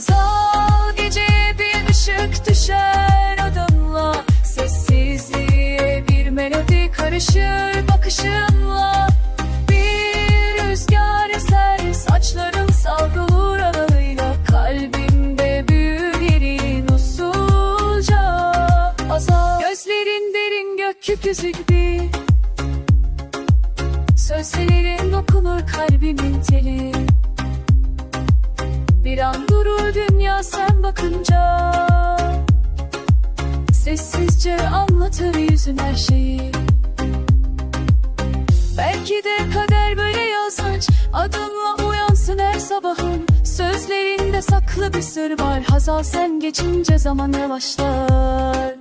Hazal geceye bir ışık düşer adımla. Sessizliğe bir melodi karışır bakışınla. Bir rüzgar eser saçların savrulur aralığıyla. Kalbimde büyür yerin usulca Azal. Gözlerin derin gökyüzü gibi. Sözlerin dokunur kalbimin teli. Bir an sen bakınca Sessizce anlatır yüzün her şeyi. Belki de kader böyle yazmış Adımla uyansın her sabahın. Sözlerinde saklı bir sır var Hazal sen geçince zaman yavaşlar